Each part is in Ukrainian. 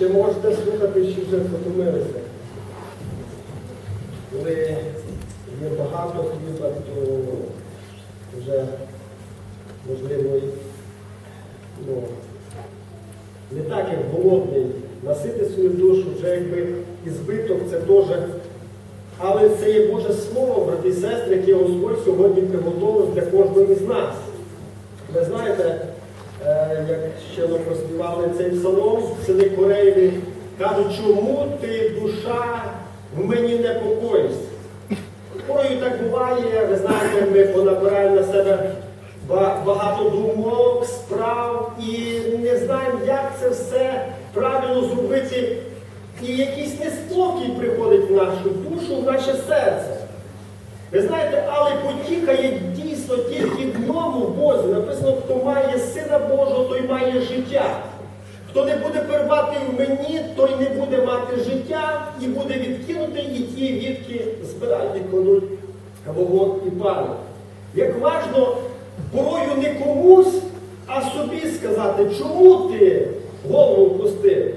Чи можете слухати, чи вже потомилися? Коли є багато хліба, то вже можливо ну, не так, як голодний, насити свою душу, вже якби і збиток це теж. Але це є Боже Слово, брати і сестри, яке Господь сьогодні приготовив для кожного із нас. Ви знаєте, як ще ми проспівали цей псалом селі Кореєві, кажуть, чому ти душа в мені не покоїшся? Порою так буває, ви знаєте, ми понабираємо на себе багато думок, справ і не знаємо, як це все правильно зробити. І якийсь неспокій приходить в нашу душу, в наше серце. Ви знаєте, але потіха є дійсно тільки в ньому в Бозі. Написано, хто має Сина Божого, той має життя. Хто не буде перебувати в мені, той не буде мати життя і буде відкинутий, і ті відки збирають і кладуть вогонь і палять. Як важно порою не комусь, а собі сказати, чому ти голову впустив?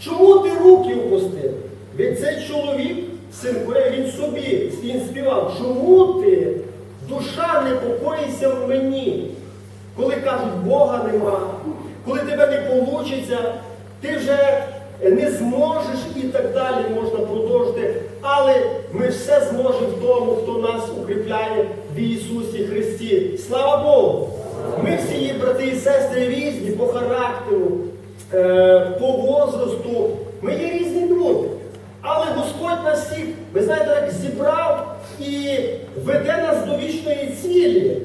Чому ти руки впустив? Від цей чоловік, син Корея, він собі він співав, чому ти душа не покоїться в мені? Коли кажуть, Бога нема, коли тебе не вийде, ти вже не зможеш і так далі можна продовжити. Але ми все зможемо в тому, хто нас укріпляє в Ісусі Христі. Слава Богу! Ми всі є брати і сестри різні по характеру, е, по возрасту. Ми є різні distributed.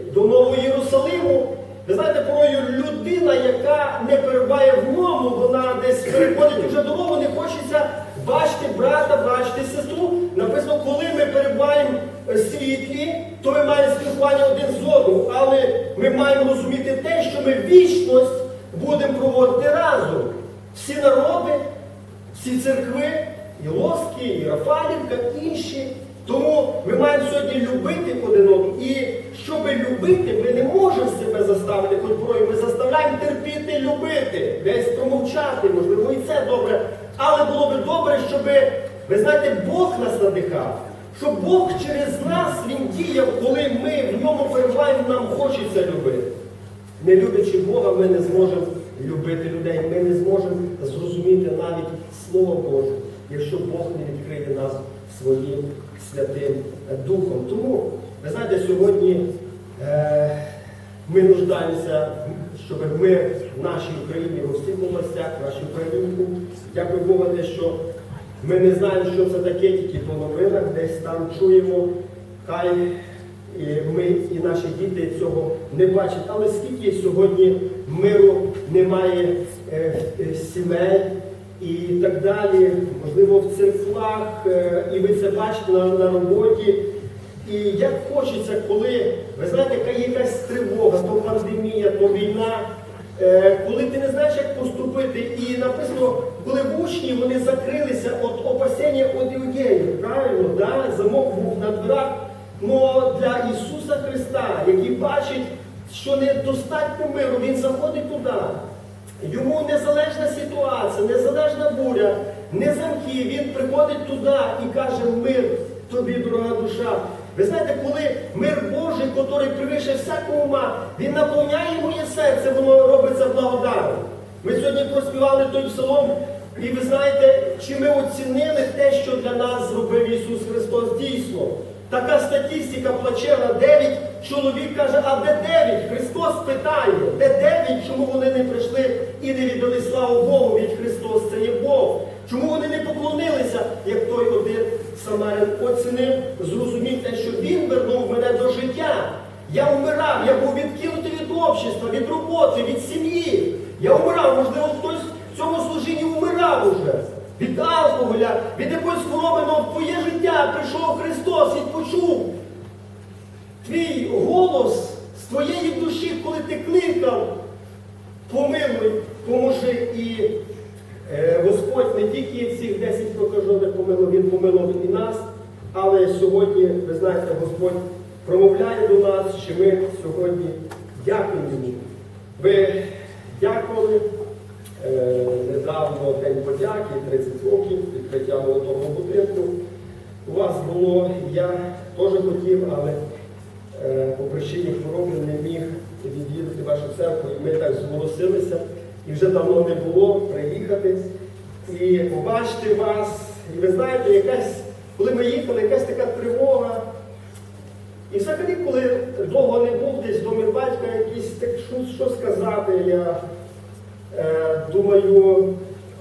Нас коли ми в ньому перебуваємо, нам хочеться любити. Не люблячи Бога, ми не зможемо любити людей, ми не зможемо зрозуміти навіть Слово Боже, якщо Бог не відкриє нас своїм святим Духом. Тому, ви знаєте, сьогодні е, ми нуждаємося, щоб ми в нашій Україні, в усіх областях, в нашій Україні, дякую Богу, те, що ми не знаємо, що це таке, тільки по новинах, десь там чуємо, хай ми і наші діти цього не бачать. Але скільки сьогодні миру немає е, е, сімей і так далі, можливо, в церквах, е, і ви це бачите на, на роботі. І як хочеться, коли, ви знаєте, є якась тривога, то пандемія, то війна, е, коли ти не знаєш, як поступити, і написано, коли в учні вони закрилися від опасення від іудеїв, правильно, да? замок був на дверах. Но для Ісуса Христа, який бачить, що недостатньо миру, Він заходить туди. Йому незалежна ситуація, незалежна буря, не замки, він приходить туди і каже, мир тобі, дорога душа. Ви знаєте, коли мир Божий, який превише всякого ума, він наповняє моє серце, воно робиться благодатом. Ми сьогодні проспівали той псалом, і ви знаєте, чи ми оцінили те, що для нас зробив Ісус Христос дійсно. Така статистика плачевна, 9 чоловік каже, а де 9? Христос питає, де 9, чому вони не прийшли і не віддали славу Богу, від Христос це є Бог. Чому вони не поклонилися, як той один Самарин оцінив, зрозумів те, що він вернув мене до життя. Я вмирав, я був відкинутий від общества, від роботи, від сім'ї. Я вмирав, можливо, хтось в цьому служінні вмирав уже. Від алкоголя, від якоїсь хвороби, але в твоє життя прийшов Христос і почув твій голос з твоєї душі, коли ти кликав, помилуй, поможи. І е, Господь не тільки цих 10 прокажених помилував, Він помилував і нас, але сьогодні, ви знаєте, Господь промовляє до нас, що ми сьогодні дякуємо йому. Ви дякували е, недавно День подяки, 30 років відкриття молодого будинку. У вас було, я теж хотів, але е, по причині хвороби не міг відвідати вашу церкву, і ми так і вже давно не було приїхати і побачити вас. І ви знаєте, якась, коли ми їхали, якась така тривога. І взагалі, коли довго не був десь до батька, якийсь так, що, що сказати, я е, думаю,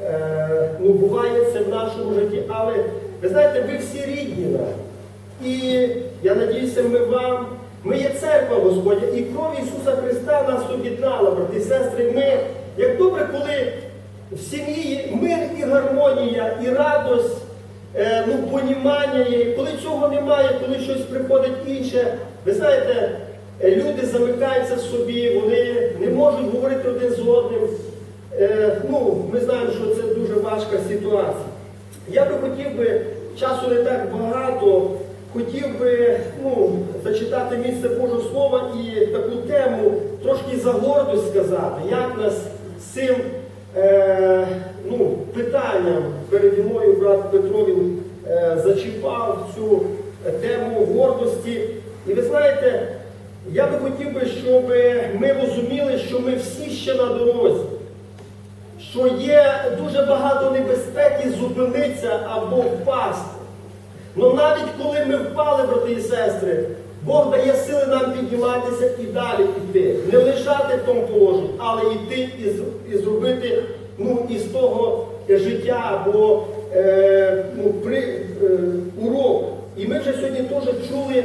е, ну буває це в нашому житті, але ви знаєте, ви всі рідні нам. І я надіюся, ми вам, ми є церква Господня, і кров Ісуса Христа нас об'єднала, брати і сестри. Ми, як добре, коли в сім'ї мир і гармонія, і радость, е, ну, понімання є. Коли цього немає, коли щось приходить інше, ви знаєте, е, люди замикаються в собі, вони не можуть говорити один з одним. Е, ну, ми знаємо, що це дуже важка ситуація. Я би хотів би, часу не так багато, хотів би ну, зачитати місце Божого Слова і таку тему трошки за гордость сказати, як нас з цим е, ну, питанням переді мною брат Петро він е, зачіпав цю тему гордості. І ви знаєте, я би хотів би, щоб ми розуміли, що ми всі ще на дорозі що є дуже багато небезпеки зупинитися або впасти. Ну навіть коли ми впали, брати і сестри, Бог дає сили нам підніматися і далі йти. Не лежати в тому положенні, але йти і, зробити ну, із того життя або е, ну, при, е, урок. І ми вже сьогодні теж чули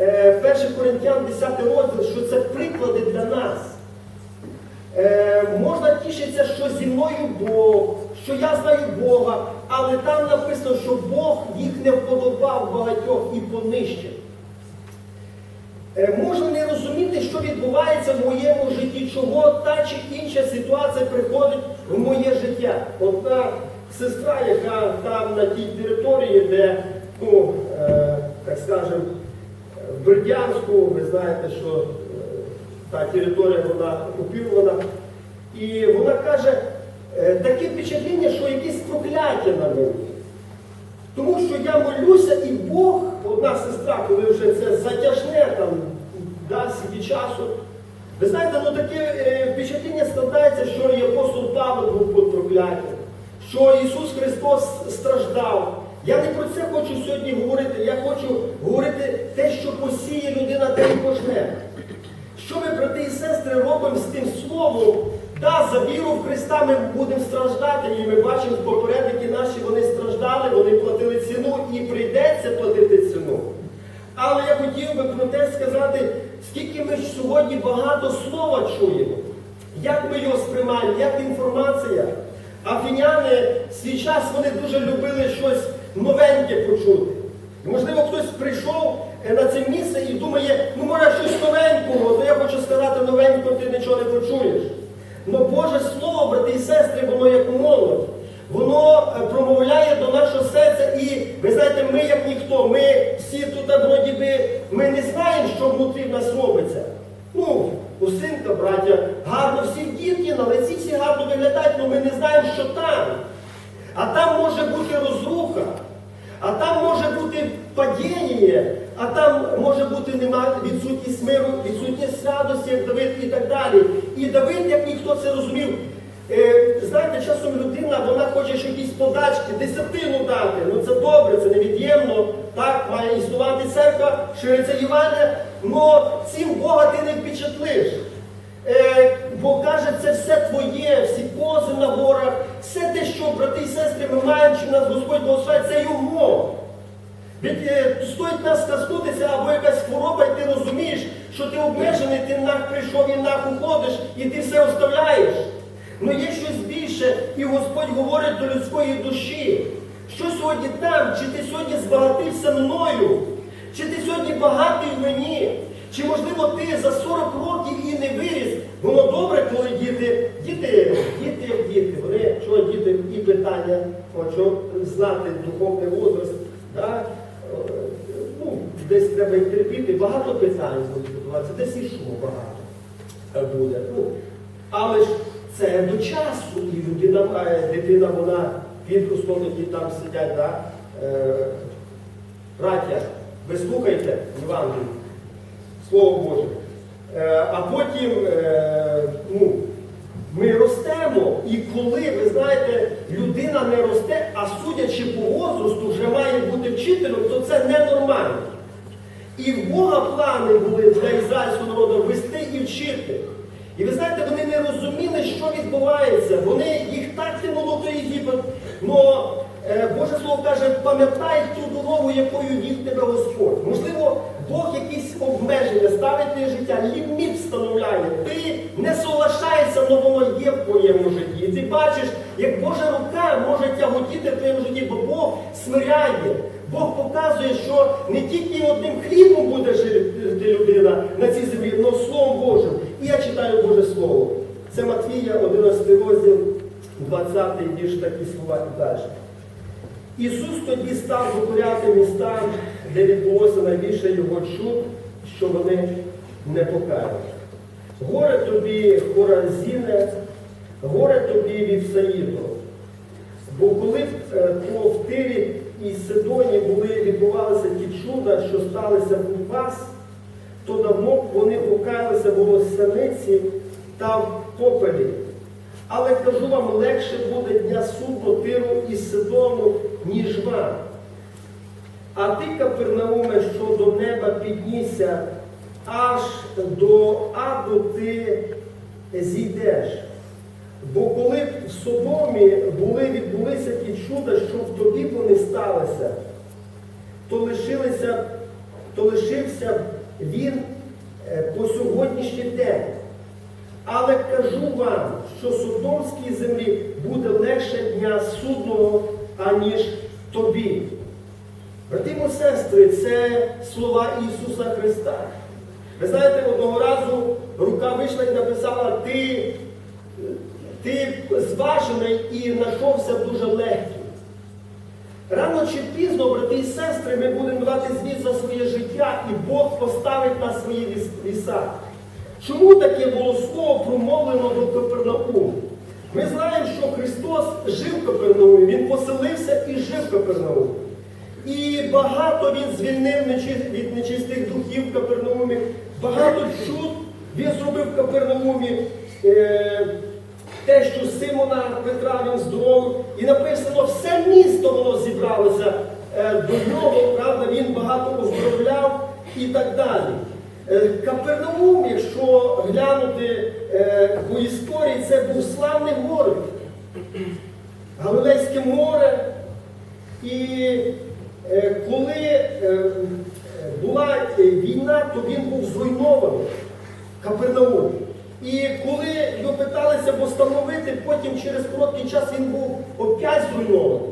е, 1 Коринтян 10 розділ, що це приклади для нас. Е, можна тішитися, що зі мною Бог, що я знаю Бога, але там написано, що Бог їх не вподобав багатьох і понищив. Е, можна не розуміти, що відбувається в моєму житті, чого та чи інша ситуація приходить в моє життя. Одна сестра, яка там на тій території, де, ну, е, так скажемо, в Бердянську, ви знаєте, що е, та територія вона окупована. І вона каже, таке впечатлення, що якесь прокляття на мені. Тому що я молюся, і Бог, одна сестра, коли вже це затяжне, там, дасть собі часу. Ви знаєте, ну таке е, впечатлення складається, що і апостол Павло був під прокляттям, що Ісус Христос страждав. Я не про це хочу сьогодні говорити, я хочу говорити те, що посіє людина, те і пожне. Що ми, брати і сестри, робимо з тим словом? Да, за віру в Христа ми будемо страждати, і ми бачимо, попередники наші вони страждали, вони платили ціну і прийдеться платити ціну. Але я хотів би про те сказати, скільки ми сьогодні багато слова чуємо, як ми його сприймаємо, як інформація. Афіняни свій час вони дуже любили щось новеньке почути. Можливо, хтось прийшов е, на це місце і думає, ну може щось новенького, то я хочу сказати новенького, ти нічого не почуєш. Но Боже Слово, брати і сестри, воно як молодь. Воно е, промовляє до нашого серця, і ви знаєте, ми як ніхто, ми всі тут вроді би, ми не знаємо, що внутрі в нас робиться. Ну, у синка, браття, гарно всі дітки, на лиці всі гарно виглядають, але ми не знаємо, що там. А там може бути розруха, а там може бути падіння, а там може бути нема відсутність миру, відсутність радості, як Давид і так далі. І Давид, як ніхто це розумів, е, знаєте, часом людина вона хоче ще якісь подачки, десятину дати. Ну це добре, це невід'ємно. Так, має існувати церква, шириться Євангелія, але цим Бога ти не впечатлиш. Е, бо каже, це все твоє, всі кози на горах, все те, що, брати і сестри, ми маємо, чи нас Господь благословить, це його. Від, е, стоїть нас скаснутися або якась хвороба, і ти розумієш, що ти обмежений, ти нах прийшов і нах уходиш, і ти все оставляєш. Ну є щось більше, і Господь говорить до людської душі. Що сьогодні там? Чи ти сьогодні збагатився мною? Чи ти сьогодні багатий мені? Чи можливо ти за 40 років і не виріс? Воно добре, коли діти, діти, діти, діти, вони що діти і питання, хочу знати духовний возраст, да? Ну, десь треба їх терпіти, багато питань будуть будуватися, десь і шуму багато е, буде. Ну, але ж це до часу. І людина, має- дитина, вона підростом, які там сидять, да? е, браття, ви слухайте Євангелію, Слово Боже. Е, а потім е, ну, ми ростемо, і коли, ви знаєте, людина не росте, а судячи по возрасту, вже має бути вчителем, то це ненормально. І в Бога плани були для ізраїльського народу вести і вчити. І ви знаєте, вони не розуміли, що відбувається. Вони їх так тянуло до Єгипет. Но е, Боже Слово каже, пам'ятай ту дорогу, якою вів тебе Господь. Можливо, Бог якісь обмеження ставить твоє життя, ліміт встановляє. Ти не соглашаєшся, але воно є в твоєму житті. І ти бачиш, як Божа рука може тяготіти в твоєму житті, бо Бог смиряє. Бог показує, що не тільки одним хлібом буде жити людина на цій землі, але Словом Божим. І я читаю Боже Слово. Це Матвія, 11 розділ, 20 вірш, такі слова і далі. Ісус тоді став докоряти містам, де відбулося найбільше його чуд, що вони не покаялися. Горе тобі, Хоразіне, горе тобі Вівсаїдо. Бо коли б, е, в Тирі і Сидоні були, відбувалися ті чуда, що сталися у вас, то давно вони покаялися в волосяниці та в попелі. Але кажу вам, легше буде дня суду Тиру і Сидону, ніж вам. А ти, Капернауме, що до неба піднісся, аж до аду ти зійдеш. Бо коли в Содомі були, відбулися ті чуда, що в тобі вони сталися, то лишилися, то лишився він е, по сьогоднішній день. Але кажу вам, що Содомській землі буде легше дня судного, аніж тобі. Брати і сестри, це слова Ісуса Христа. Ви знаєте, одного разу рука вийшла і написала, ти, ти зважений і знайшовся дуже легкий. Рано чи пізно, брати і сестри, ми будемо давати звіт за своє життя, і Бог поставить на свої віса. Чому таке було слово промовлено до Капернауму? Ми знаємо, що Христос жив в Капернаумі, Він поселився і жив в Капернаумі. І багато він звільнив від нечистих духів Капернаумі, багато чуд він зробив в Капернаумі. Те, що Симона Петра він здоровив. І написано, все місто воно зібралося е, до нього, правда, він багато оздоровляв і так далі. Е, Капернаум, якщо глянути е, по історії, це був славний город. Галилейське море. І коли була війна, то він був зруйнований. Капернаум. І коли його питалися постановити, потім через короткий час він був опять зруйнований.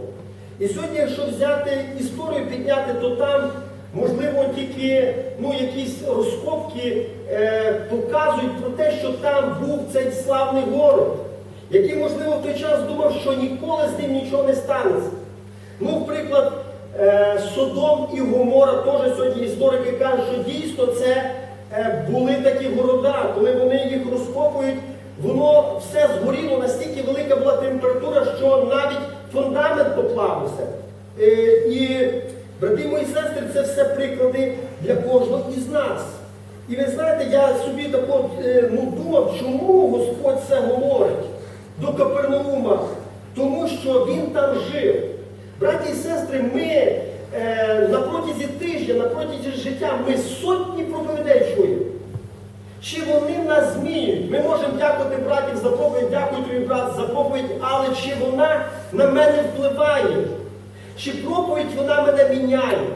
І сьогодні, якщо взяти історію, підняти, то там, можливо, тільки ну, якісь розкопки е, показують про те, що там був цей славний город, який, можливо, в той час думав, що ніколи з ним нічого не станеться. Ну, приклад, е, Содом і Гомора теж сьогодні історики кажуть, що дійсно це були такі города, коли вони їх розкопують, воно все згоріло, настільки велика була температура, що навіть фундамент поплавився. Е, і, брати мої сестри, це все приклади для кожного із нас. І ви знаєте, я собі тако е, ну, думав, чому Господь це говорить до Капернаума? Тому що він там жив. Браті і сестри, ми е, на протязі тижня, на протязі життя, ми сотні проповідей чуємо. Чи вони нас змінюють? Ми можемо дякувати братів за проповідь, дякую тобі, брат, за проповідь, але чи вона на мене впливає? Чи проповідь вона мене міняє?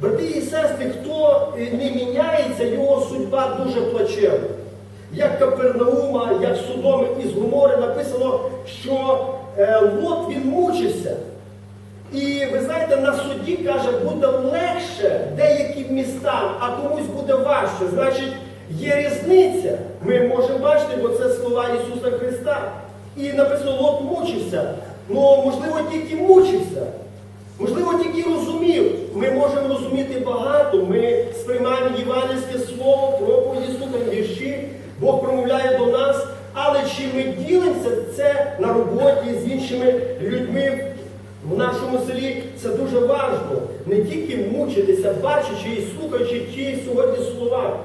Брати і сестри, хто е, не міняється, його судьба дуже плачевна. Як Капернаума, як Содоми із Гомори написано, що е, Лот він мучився. І ви знаєте, на суді, каже, буде легше деяким містам, а комусь буде важче. Значить, є різниця. Ми можемо бачити, бо це слова Ісуса Христа. І написано, Лот мучився. Ну, можливо, тільки мучився. Можливо, тільки розумів. Ми можемо розуміти багато. Ми сприймаємо євангельське слово, проповіді, слухаємо вірші, Бог промовляє до нас. Але чи ми ділимося це на роботі з іншими людьми? В нашому селі це дуже важливо. Не тільки мучитися, бачачи і слухаючи ті сьогодні слова,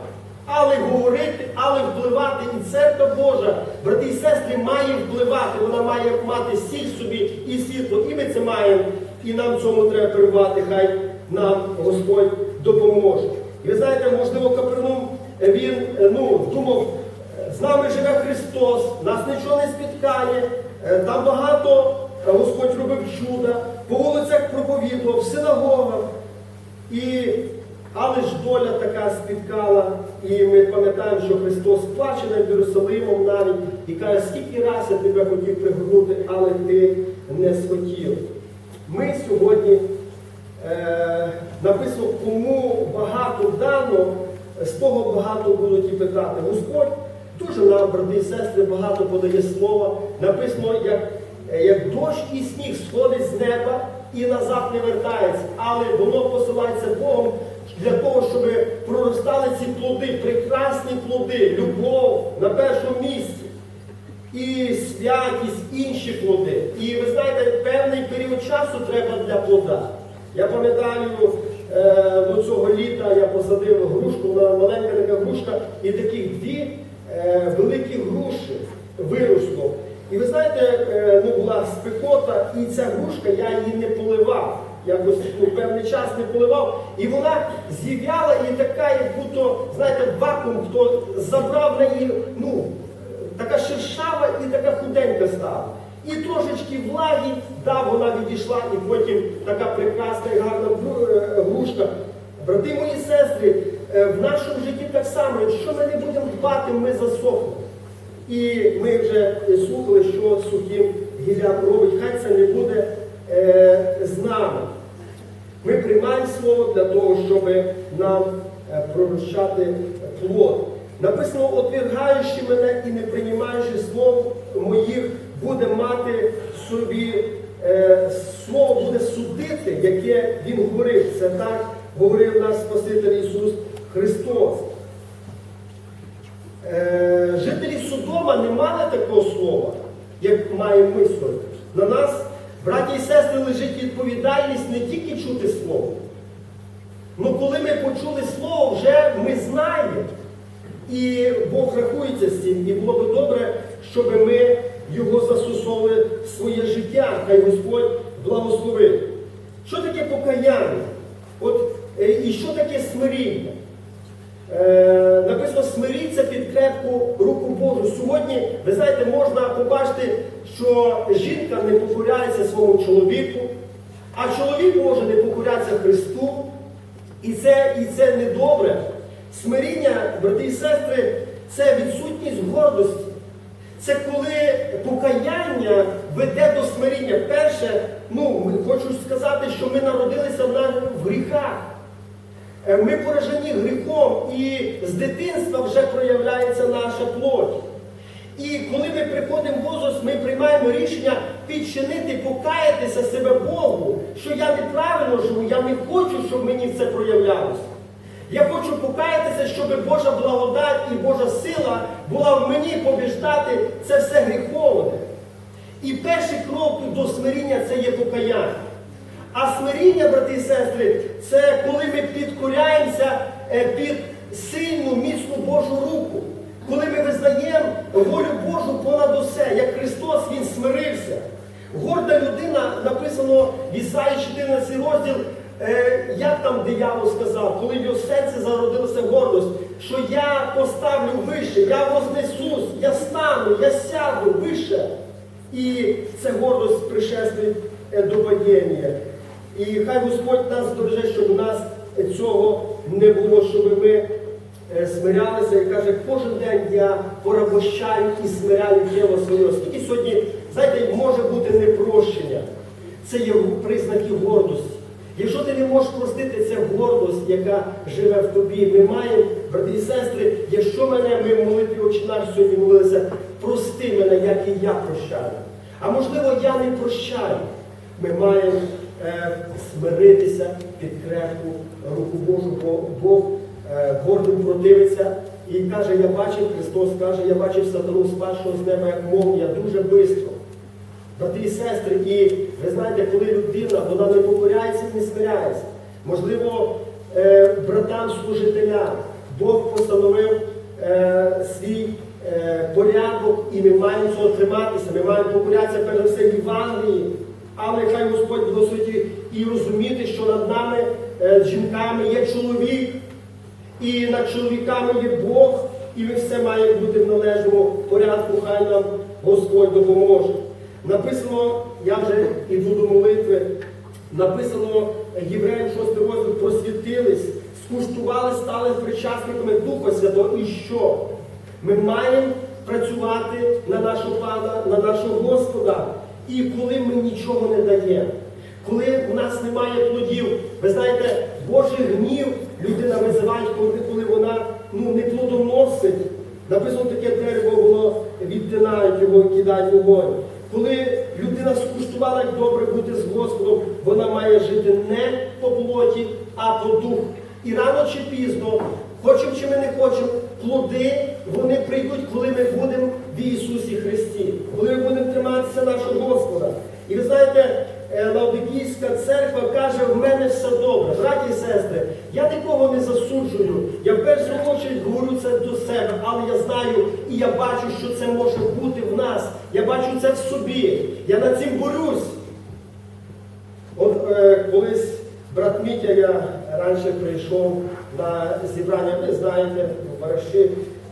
але говорити, але впливати. І церква Божа, брати і сестри, має впливати. Вона має мати сіль собі і світло. І ми це маємо. І нам цьому треба перебувати. Хай нам Господь допоможе. І ви знаєте, можливо, Капернум, е, він е, ну, думав, е, з нами живе Христос, нас нічого не спіткає, там багато е, Господь робив чуда, по вулицях проповідував, в синагогах. І, але ж доля така спіткала, і ми пам'ятаємо, що Христос плаче над Єрусалимом навіть і каже, скільки раз я тебе хотів пригорнути, але ти не схотів. Ми сьогодні е, написано, кому багато дано, з того багато будуть і питати. Господь дуже нам, брати і сестри, багато подає слова. Написано, як, як дощ і сніг сходить з неба і назад не вертається, але воно посилається Богом для того, щоб проростали ці плоди, прекрасні плоди, любов на першому місці і святість, інші плоди. І ви знаєте, певний період часу треба для плода. Я пам'ятаю, е, до цього літа я посадив грушку, вона маленька така грушка, і таких дві е, великі груші виросло. І ви знаєте, е, ну, була спекота, і ця грушка, я її не поливав. Якось ну, певний час не поливав, і вона зів'яла і така, як будто, знаєте, вакуум, хто забрав на її, ну, така шершава і така худенька стала. І трошечки влаги, да, вона відійшла, і потім така прекрасна і гарна е, грушка. Брати мої сестри, е, в нашому житті так само, якщо ми не будемо дбати, ми засохнемо. І ми вже слухали, що сухим гілляк робить, хай це не буде е, з нами. Ми приймаємо слово для того, щоб нам е, пророщати плод. Написано, отвергаючи мене і не приймаючи слов моїх, буде мати собі е, слово буде судити, яке він говорив. Це так говорив наш Спаситель Ісус Христос. Е, жителі Содома не мали такого слова, як маємо ми сьогодні. На нас, браті і сестри, лежить відповідальність не тільки чути слово. Ну коли ми почули слово, вже ми знаємо. І Бог рахується з цим. І було би добре, щоб ми його застосовували в своє життя. Хай Господь благословить. Що таке покаяння? От, е, і що таке смиріння? Е, написано, смиріться під крепку руку Божу. Сьогодні, ви знаєте, можна побачити, що жінка не покоряється своєму чоловіку, а чоловік може не покорятися Христу. І це, і це не добре. Смиріння, брати і сестри, це відсутність гордості. Це коли покаяння веде до смиріння. Перше, ну, хочу сказати, що ми народилися в гріхах. Е, Ми поражені гріхом, і з дитинства вже проявляється наша плоть. І коли ми приходимо в возраст, ми приймаємо рішення підчинити, покаятися себе Богу, що я неправильно живу, я не хочу, щоб мені це проявлялося. Я хочу покаятися, щоб Божа благодать і Божа сила була в мені побіждати це все гріховне. І перший крок до смиріння це є покаяння. А смиріння, брати і сестри, це коли ми підкоряємося е, під сильну, міцну Божу руку. Коли ми визнаємо волю Божу понад усе, як Христос Він смирився. Горда людина, написано в Ісаї 14 розділ, е, як там диявол сказав, коли в його серці зародилася гордость, що я поставлю вище, я вознесусь, я стану, я сяду вище. І це гордость пришествує е, до падіння. І хай Господь нас береже, щоб у нас цього не було, щоб ми е, смирялися і каже, кожен день я порабощаю і смиряю тіло своє. Оскільки сьогодні, знаєте, може бути непрощення. Це є признаки гордості. Якщо ти не можеш простити, це гордость, яка живе в тобі. Ми маємо, брати і сестри, якщо мене, ми в молитві «Отче наш» сьогодні молилися, прости мене, як і я прощаю. А можливо, я не прощаю. Ми маємо смиритися під крепку руку Божу, бо Бог е, гордим противиться і каже, я бачив, Христос каже, я бачив сатану спадшого з неба, як молнія, дуже швидко. Брати і сестри, і ви знаєте, коли людина, вона не покоряється і не смиряється. Можливо, е, братам служителям Бог постановив е, свій е, порядок, і ми маємо цього триматися. Ми маємо покорятися перш за все Євангелії. Але хай Господь благословить і розуміти, що над нами, е, жінками, є чоловік, і над чоловіками є Бог, і ми все має бути в належному порядку, хай нам Господь допоможе. Написано, я вже йду до молитви, написано Євреям 6 розділ, просвітились, скуштували, стали причасниками Духа Святого. І що? Ми маємо працювати на нашого Пана, на нашого Господа. І коли ми нічого не даємо, коли у нас немає плодів, ви знаєте, Божий гнів людина визиває, коли, коли вона ну, не плодоносить. Написано таке дерево, воно відтинають його кидають вогонь. Коли людина скуштувала, як добре бути з Господом, вона має жити не по плоті, а по духу. І рано чи пізно, хочемо чи ми не хочемо, плоди вони прийдуть, коли ми будемо в Ісусі Христі, коли ми будемо триматися нашого. І ви знаєте, е, церква каже, в мене все добре. Браті і сестри, я нікого не засуджую. Я в першу чергу говорю це до себе, але я знаю і я бачу, що це може бути в нас. Я бачу це в собі. Я над цим борюсь. От е, колись брат Мітя, я раніше прийшов на зібрання, ви знаєте, в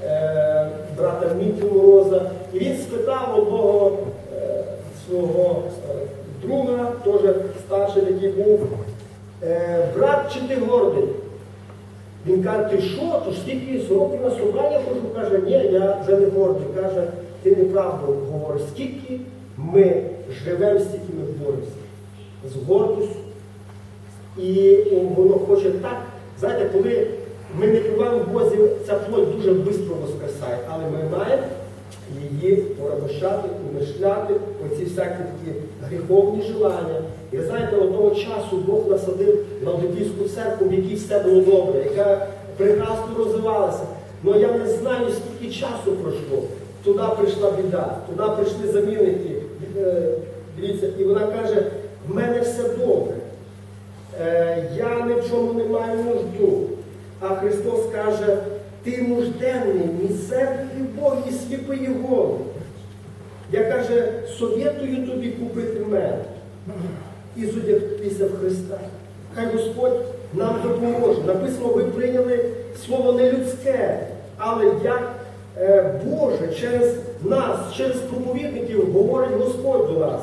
е, брата Мітю Мороза, і він спитав одного е, свого е, друга, теж старший, який був, е, брат, чи ти гордий? Він каже, ти що? То ж стільки років на собрання хожу, каже, ні, я вже не гордий. Каже, ти неправду говориш, скільки ми живемо, стільки ми боремося. З гордістю. І воно хоче так. Знаєте, коли ми не прибуваємо Бозі, ця плоть дуже швидко воскресає, але ми маємо її порабощати, умишляти, оці всякі такі гріховні желання. Ви знаєте, одного часу Бог насадив на Одесійську церкву, в якій все було добре, яка прекрасно розвивалася. Ну я не знаю, скільки часу пройшло. Туди прийшла біда, туди прийшли замінники. Е, Дивіться, і вона каже, в мене все добре. Е, я ні в чому не маю нужду. А Христос каже, ти нужденний, мізерний Бог і сліпий голови. Я каже, совєтую тобі купити мед і зодягтися в Христа. Хай Господь нам допоможе. Написано, ви прийняли слово не людське, але як е, Боже через нас, через проповідників говорить Господь до нас.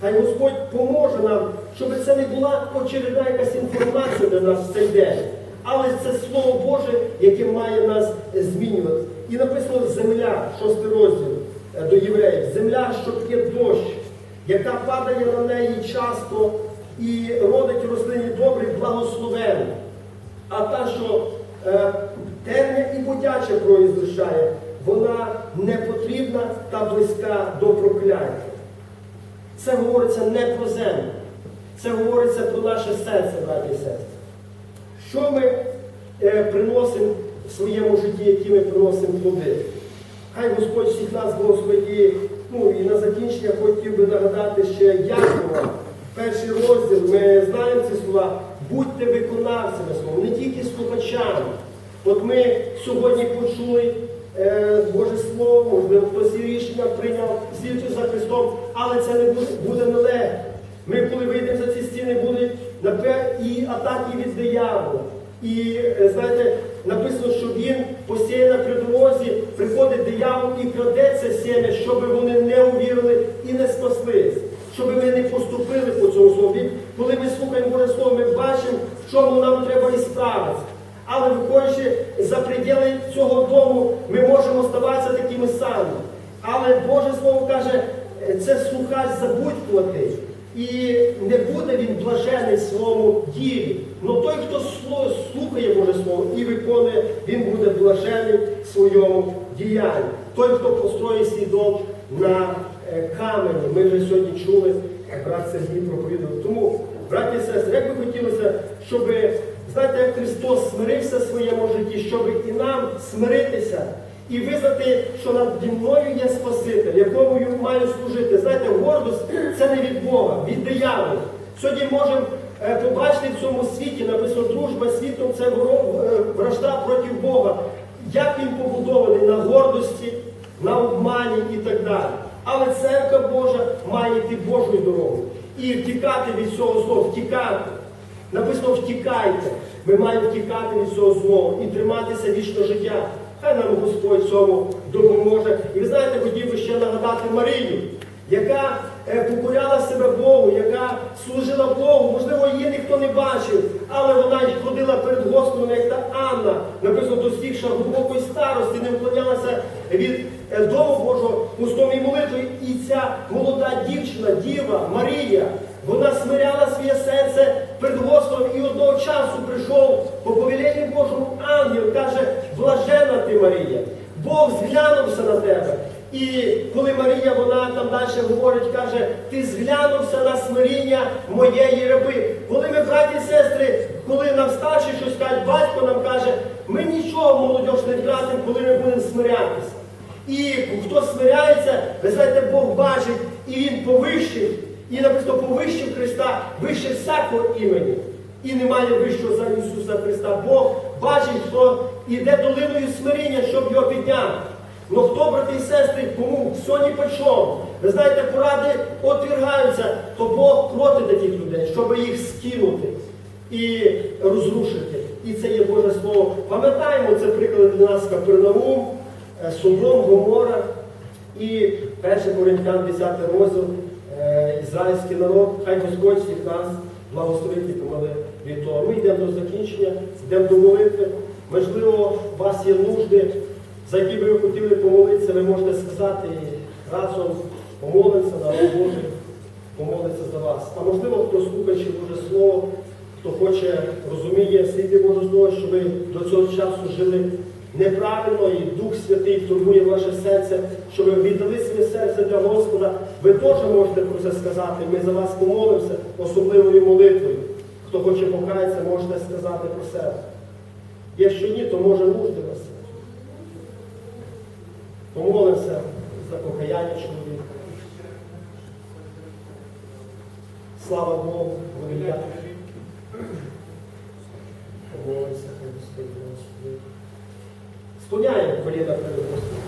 Хай Господь поможе нам, щоб це не була очередна якась інформація для нас в цей день. Але це Слово Боже, яке має нас змінювати. І написано земля, шостий розділ е, до євреїв, земля, що п'є дощ, яка падає на неї часто і родить рослині добрі, благословенні. А та, що е, темня і будяча проїздишає, вона не потрібна та близька до прокляття. Це говориться не про землю, це говориться про наше серце, браті і сестри. Що ми е, приносимо в своєму житті, які ми приносимо плоди? Хай Господь всіх нас благословить. Ну і на закінчення хотів би нагадати ще Якова. Перший розділ, ми знаємо ці слова, будьте виконавцями слова, не тільки слухачами. От ми сьогодні почули е, Боже Слово, можливо, хтось рішення прийняв слідчи за Христом, але це не буде, буде нелегко. Ми, коли вийдемо за ці стіни, будуть і атаки від диявола. І е, знаєте, написано, що він посіє на придорозі, приходить диявол і краде це сім'я, щоб вони не увірили і не спаслись, щоб ми не поступили по цьому слові. Коли ми слухаємо Боже Слово, ми бачимо, в чому нам треба і справитися. Але виходячи за пределы цього дому, ми можемо ставатися такими самими. Але Боже Слово каже, е, це слухач забудькувати. І не буде він блажений в своєму ділі. Но той, хто сло- слухає Боже Слово і виконує, він буде блажений в своєму діянні. Той, хто построїть свій дом на е, камені. Ми вже сьогодні чули, як брат Сергій проповідував. Тому, браті і сестри, як би хотілося, щоб, знаєте, як Христос смирився в своєму житті, щоб і нам смиритися. І визнати, що наді мною є Спаситель, якому я маю служити. Знаєте, гордость це не від Бога, від диявола. Сьогодні можемо е, побачити в цьому світі, написано, дружба з світом це воро- е, вражда проти Бога. Як він побудований на гордості, на обмані і так далі. Але церква Божа має йти Божою дорогою. І втікати від цього злого, втікати. Написано втікайте. Ми маємо втікати від цього злого і триматися вічного життя. Хай нам Господь цьому допоможе. І ви знаєте, хотів би ще нагадати Марію, яка е, покоряла себе Богу, яка служила Богу. Можливо, її ніхто не бачив, але вона ходила перед Господом, як та Анна, написано, достигша глибокої старості, не вклонялася від е, Дому Божого пустомій молитві. І ця молода дівчина, діва, Марія, вона смиряла своє серце перед Господом і одного часу прийшов по повеленню Божому ангел, каже, блажена ти Марія, Бог зглянувся на тебе. І коли Марія, вона там далі говорить, каже, ти зглянувся на смиріння моєї раби. Коли ми, браті і сестри, коли нам старші щось кажуть, батько нам каже, ми нічого молодь не втратимо, коли ми будемо смирятися. І хто смиряється, ви знаєте, Бог бачить, і Він повищив, і написано повищив Христа вище всякого імені. І немає вищого за Ісуса Христа. Бог бачить, хто йде долиною смиріння, щоб його підняти. Ну хто, брати і сестри, кому все ні по чому? Ви знаєте, поради отвергаються, то Бог проти таких людей, щоб їх скинути і розрушити. І це є Боже Слово. Пам'ятаємо, це приклад для нас Капернаум, е, Содом, Гомора і 1 Коринтян, 10 розділ, е, ізраїльський народ, хай Господь всіх нас благословить і помили від того. Ми йдемо до закінчення, йдемо до молитви. Можливо, у вас є нужди, за які би ви хотіли помолитися, ви можете сказати разом помолимося на Божий, помолиться за вас. А можливо, хто слухаючи Боже Слово, хто хоче, розуміє світлі Боже Слово, що ви до цього часу жили неправильно, і Дух Святий турбує ваше серце, що ви віддали своє серце для Господа, ви теж можете про це сказати. Ми за вас помолимося особливою молитвою. Хто хоче покаятися, можете сказати про себе. Якщо ні, то може нужди вас помолимося за покаяння чоловіка. Слава Богу, Голія. Помолимося, хай Господь Господи. Склоняємо коліна перед Господом.